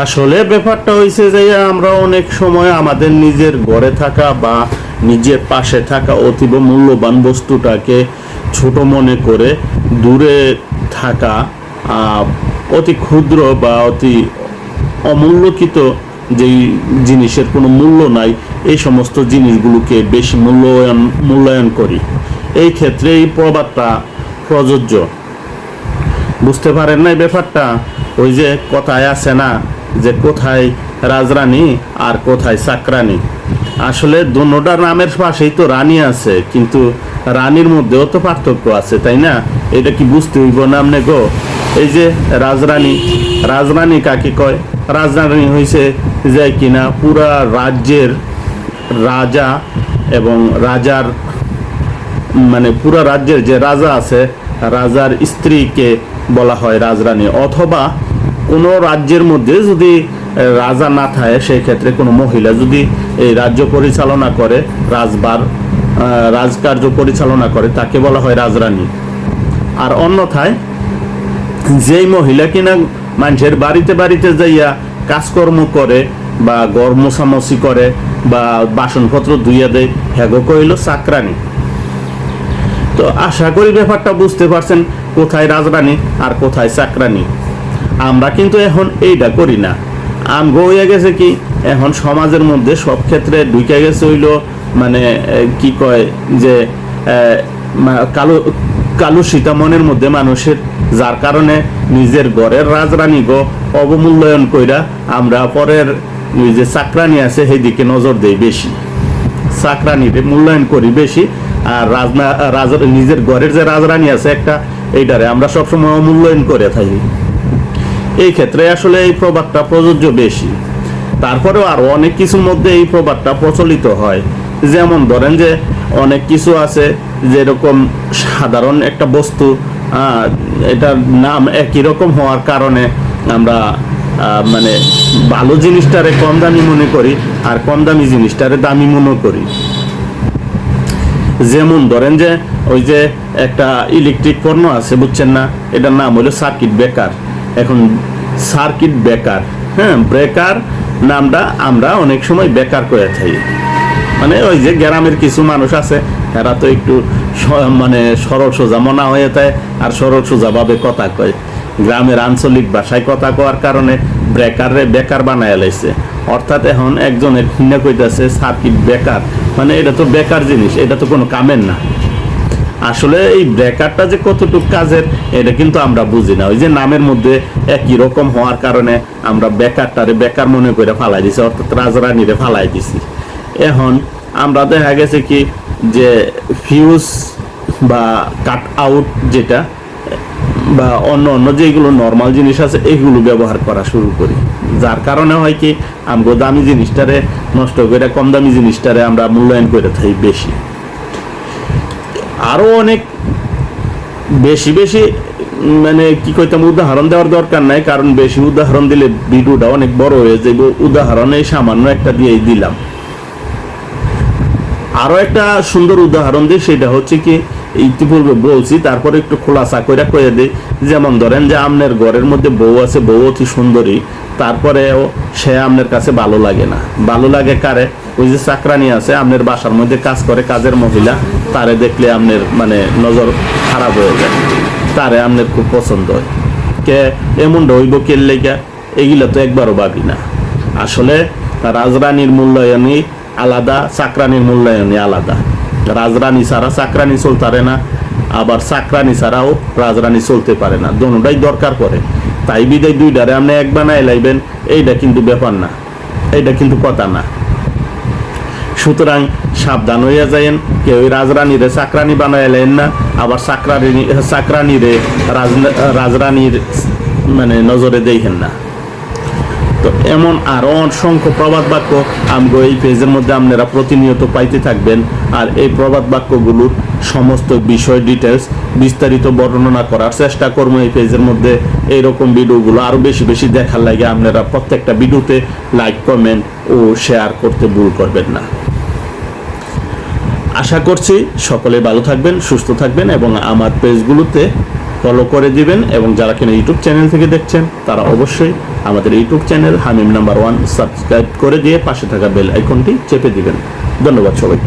আসলে ব্যাপারটা হয়েছে যে আমরা অনেক সময় আমাদের নিজের ঘরে থাকা বা নিজের পাশে থাকা অতীব মূল্যবান বস্তুটাকে ছোট মনে করে দূরে থাকা অতি ক্ষুদ্র বা অতি অমূল্যকিত যেই জিনিসের কোনো মূল্য নাই, এই সমস্ত জিনিসগুলোকে বেশি মূল্যায়ন মূল্যায়ন করি। এই ক্ষেত্রে এই প্রবাদটা প্রযোজ্য। বুঝতে পারেন না ব্যাপারটা? ওই যে কথায় আছে না যে কোথায় রাজরানী আর কোথায় চাকরানী আসলে দুটার নামের পাশেই তো রানী আছে, কিন্তু রানীর মধ্যেও তো পার্থক্য আছে, তাই না? এটা কি বুঝতে হইব না আপনি গো? এই যে রাজরানী রাজরানী কাকে কয়? রাজরানী হয়েছে যে কিনা পুরা রাজ্যের রাজা এবং রাজার মানে পুরা রাজ্যের যে রাজা আছে, রাজার স্ত্রীকে বলা হয় রাজরানী, অথবা কোনো রাজ্যের মধ্যে যদি রাজা না থাকে সেই ক্ষেত্রে কোনো মহিলা যদি এই রাজ্য পরিচালনা করে, রাজবার রাজকার্য পরিচালনা করে, তাকে বলা হয় রাজরানী। আর অন্যথায়, যেই মহিলা কিনা মানুষের বাড়িতে বাড়িতে যাইয়া কাজকর্ম করে, বা গড় মোছামছি করে, বা বাসনপত্র ধুইয়া দেয় হ্যাগো কইল চাকরানি তো আশা করি ব্যাপারটা বুঝতে পারছেন কোথায় রাজরানী আর কোথায় চাকরানি আমরা কিন্তু এখন এইটা করি না। আমগো হইয়া গেছে কি, এখন সমাজের মধ্যে সব ক্ষেত্রে ঢুকে গেছে হইল মানে কি কয় যে কালো কালো সীতা মনের মধ্যে মানুষের, যার কারণে নিজের ঘরের রাজরানী গো অবমূল্যায়ন কইরা আমরা পরের যে চাকরানি আছে সেই দিকে নজর দেই বেশি। চাকরানিরে মূল্যায়ন করি বেশি, আর রাজনা, রাজ, নিজের ঘরের যে রাজরানী আছে একটা এইটারে আমরা সবসময় অমূল্যায়ন করে থাকি। এই ক্ষেত্রে আসলে এই প্রবাদটা প্রযোজ্য বেশি। তারপরেও আরও অনেক কিছুর মধ্যে এই প্রবাদটা প্রচলিত হয়। যেমন ধরেন যে, অনেক কিছু আছে যেরকম সাধারণ একটা বস্তু এটার নাম একই রকম হওয়ার কারণে আমরা মানে ভালো জিনিসটারে কম দামি মনে করি আর কম দামি জিনিসটারে দামি মনে করি। যেমন ধরেন যে, ওই যে একটা ইলেকট্রিক পণ্য আছে, বুঝছেন না? এটার নাম হলো সার্কিট ব্রেকার। এখন সার্কিট ব্রেকার হ্যাঁ ব্রেকার নামটা আমরা অনেক সময় বেকার করে থাকি। মানে ওই যে গ্রামের কিছু মানুষ আছে, এরা তো একটু মানে সরল সোজা মনা হয়ে যায় আর সরল সোজা ভাবে কথা কয়। গ্রামের আঞ্চলিক ভাষায় কথা কওয়ার কারণে ব্রেকারে বেকার বানায় লাইছে। অর্থাৎ এখন একজনের খুঁজে কইতাছে সার্কিট বেকার মানে এটা তো বেকার জিনিস, এটা তো কোনো কামের না। আসলে এই ব্রেকারটা যে কতটুকু কাজের, এটা কিন্তু আমরা বুঝি না। ওই যে নামের মধ্যে একই রকম হওয়ার কারণে আমরা বেকারটারে বেকার মনে করে ফালাই দিছি, অর্থাৎ রাজরানীরে ফালাই দিছি। এখন আমরা দেখা গেছে কি যে ফিউজ বা কাট আউট যেটা, বা অন্য অন্য যেগুলো নর্মাল জিনিস আছে, এগুলো ব্যবহার করা শুরু করি। যার কারণে হয় কি, আমগো দামি জিনিসটারে নষ্ট করে কম দামি জিনিসটারে আমরা মূল্যায়ন করে থাকি বেশি। আরও অনেক বেশি বেশি মানে কি কইতাম, উদাহরণ দেওয়ার দরকার নাই, কারণ বেশি উদাহরণ দিলে ভিডিওটা অনেক বড় হয়ে যাবে উদাহরণে সামান্য একটা দিয়েই দিলাম। আরও একটা সুন্দর উদাহরণ দিই, সেটা হচ্ছে কি, ইতিপূর্বে বলছি, তারপরে একটু খোলাসা করে কয়ে দিই। যেমন ধরেন যে আমনের ঘরের মধ্যে বউ আছে, বউ অতি সুন্দরী, তারপরেও সে আমনের কাছে ভালো লাগে না। ভালো লাগে কারে? ওই যে চাকরানি আছে আপনার বাসার মধ্যে কাজ করে, কাজের মহিলা, তারে দেখলে আপনার মানে নজর খারাপ হয়ে যায়। তারে আপনার খুব পছন্দ হয়। কে এমনটা হইব কে লেগা, এগুলা তো একবারও ভাবি না। আসলে রাজরানীর মূল্যায়নই আলাদা, চাকরানির মূল্যায়নই আলাদা। রাজরানী ছাড়া চাকরানি চলতারে না, আবার চাকরানি ছাড়াও রাজরানী চলতে পারে না। দোনোটাই দরকার পড়ে। তাই বিদায় দুইটারে আপনি এক বানায় লাইবেন, এইটা কিন্তু ব্যাপার না। এইটা কিন্তু কথা না। সুতরাং সাবধান হইয়া যায়েন কেউ রাজরানীরে চাকরানি বানাইলেন না, আবার চাকরানি চাকরানিরে রাজ রাজরানীর মানে নজরে দেখেন না। তো এমন আরও অসংখ্য প্রবাদ বাক্য আমগো এই পেজের মধ্যে আপনারা প্রতিনিয়ত পাইতে থাকবেন। আর এই প্রবাদ বাক্যগুলোর সমস্ত বিষয় ডিটেলস বিস্তারিত বর্ণনা করার চেষ্টা করব এই পেজের মধ্যে। এইরকম ভিডিওগুলো আরও বেশি বেশি দেখার লাগে আপনারা প্রত্যেকটা ভিডিওতে লাইক কমেন্ট ও শেয়ার করতে ভুল করবেন না। আশা করছি সকলে ভালো থাকবেন, সুস্থ থাকবেন এবং আমার পেজগুলোতে ফলো করে দিবেন এবং যারা কিনা ইউটিউব চ্যানেল থেকে দেখছেন, তারা অবশ্যই আমাদের YouTube channel Hamim number one subscribe করে দিয়ে পাশে থাকা বেল আইকনটি চেপে দিবেন। ধন্যবাদ সবাই